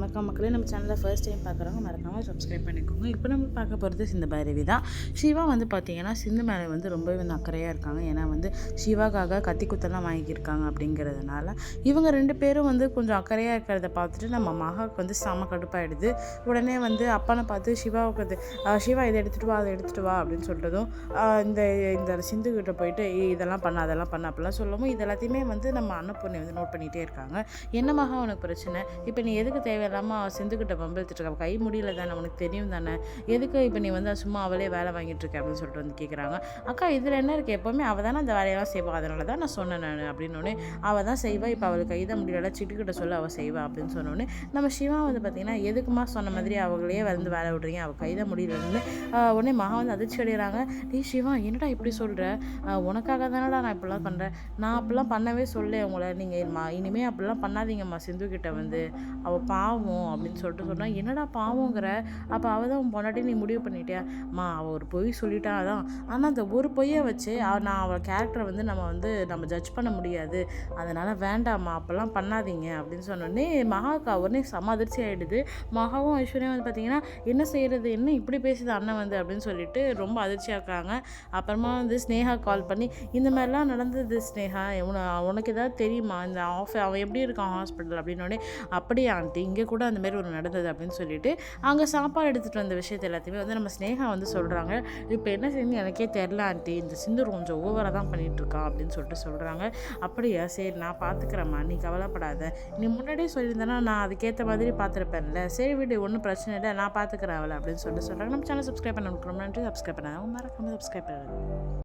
வணக்கம் மக்களே. நம்ம சேனலில் ஃபர்ஸ்ட் டைம் பார்க்குறவங்க மறக்காமல் சப்ஸ்கிரைப் பண்ணிக்கோங்க. இப்போ நம்ம பார்க்க போகிறது சிந்து பைரவி தான். சிவா வந்து பார்த்தீங்கன்னா சிந்து மேலே வந்து ரொம்பவே வந்து அக்கறையாக இருக்காங்க. ஏன்னா வந்து சிவாக்காக கத்தி குத்தெல்லாம் வாங்கியிருக்காங்க அப்படிங்கிறதுனால இவங்க ரெண்டு பேரும் வந்து கொஞ்சம் அக்கறையாக இருக்கிறத பார்த்துட்டு நம்ம மகாவுக்கு வந்து செம கடுப்பாயிடுது. உடனே வந்து அப்பனை பார்த்து சிவாவுக்கு அது சிவா இதை எடுத்துகிட்டு வா அதை எடுத்துகிட்டு வா அப்படின்னு சொல்லிட்டதும் இந்த இந்த சிந்து கிட்ட போயிட்டு இதெல்லாம் பண்ண அதெல்லாம் பண்ண அப்படிலாம் சொல்லவும் இது எல்லாத்தையுமே வந்து நம்ம அன்னப்பொண்ணை வந்து நோட் பண்ணிகிட்டே இருக்காங்க. என்ன மகா உனக்கு பிரச்சனை? இப்போ நீ எதுக்கு தேவையில்லாமல் சிந்துக்கிட்ட பம்பெழுத்துட்டு இருக்க கை முடியல தானே உனக்கு தெரியும் தானே? எதுக்கு இப்போ நீ வந்து சும்மா அவளே வேலை வாங்கிட்டு இருக்க அப்படின்னு சொல்லிட்டு வந்து கேட்குறாங்க அக்கா இதில் என்ன இருக்குது எப்போவுமே அவள் தானே அந்த வேலையெல்லாம் செய்வா. அதனால தான் நான் சொன்னேன் நான் அப்படின்னோடனே அவள் தான் செய்வா. இப்போ அவளுக்கு கைத முடியல. சிட்டுக்கிட்ட சொல்ல அவள் செய்வா அப்படின்னு சொன்னோடனே நம்ம சிவா வந்து பார்த்தீங்கன்னா எதுக்குமா சொன்ன மாதிரி அவங்களே வந்து வேலை விடுறீங்க? அவள் கைத முடியலன்னு உடனே மகா வந்து அதிர்ச்சி அடைகிறாங்க நீ சிவா என்னடா இப்படி சொல்கிற உனக்காக தானடா நான் இப்படிலாம் பண்ணுறேன் நான் அப்படிலாம் பண்ணவே சொல்ல உங்களை. நீங்கள் இனிமேல் அப்படிலாம் பண்ணாதீங்கம்மா சிந்து கிட்ட வந்து. அவள் பாவம் அப்படின்னு சொல்லிட்டு சொன்னால் என்னடா பாவங்கிற அப்போ அவள் தான் பொண்டாட்டி நீ முடிவு பண்ணிட்டியா? அம்மா அவள் ஒரு பொய் சொல்லிட்டா தான். ஆனால் அந்த ஒரு பொய்யை வச்சு நான் அவள் கேரக்டரை வந்து நம்ம வந்து நம்ம ஜட்ஜ் பண்ண முடியாது. அதனால் வேண்டாம்மா அப்போல்லாம் பண்ணாதீங்க. அப்படின்னு சொன்னோடனே மகாக்கா உடனே செம அதிர்ச்சி ஆகிடுது மகாவும் ஐஸ்வர்யா வந்து பார்த்தீங்கன்னா என்ன செய்கிறது என்ன இப்படி பேசுது அண்ணன் வந்து? அப்படின்னு சொல்லிட்டு ரொம்ப அதிர்ச்சியாக்காங்க அப்புறமா வந்து ஸ்னேகா கால் பண்ணி இந்த மாதிரிலாம் நடந்தது ஸ்னேகா உன உனக்கு ஏதாவது தெரியுமா? இந்த ஆஃப் அவன் எப்படி இருக்கான் ஹாஸ்பிட்டல் அப்படின்னோடனே அப்படியே ஆண்டி இங்கே கூட அந்த மாதிரி ஒரு நடந்தது அப்படின்னு சொல்லிட்டு அங்கே சாப்பாடு எடுத்துகிட்டு வந்த விஷயத்தை எல்லாத்தையுமே வந்து நம்ம ஸ்னேகா வந்து சொல்கிறாங்க இப்போ என்ன செய்யணும் எனக்கே தெரில ஆண்டி. இந்த சிந்து கொஞ்சம் ஓவராக தான் பண்ணிகிட்ருக்கான் இருக்கான் அப்படின்னு சொல்லிட்டு சொல்கிறாங்க அப்படியா? சரி நான் பார்த்துக்கிறேம்மா நீ கவலைப்படாத. நீ முன்னாடியே சொல்லியிருந்தேன்னா நான் அதுக்கேற்ற மாதிரி பார்த்துருப்பேன்ல சரி விடு ஒன்றும் பிரச்சனை இல்லை. நான் பார்த்துக்கிறேன் அவளை அப்படின்னு சொல்லிட்டு சொல்கிறாங்க நம்ம சேனல் சப்ஸ்கிரைப் பண்ண ரொம்ப நன்றி. சப்ஸ்கிரைப் பண்ணாங்க மறக்காமல் சப்ஸ்கிரைப் பண்ணுறது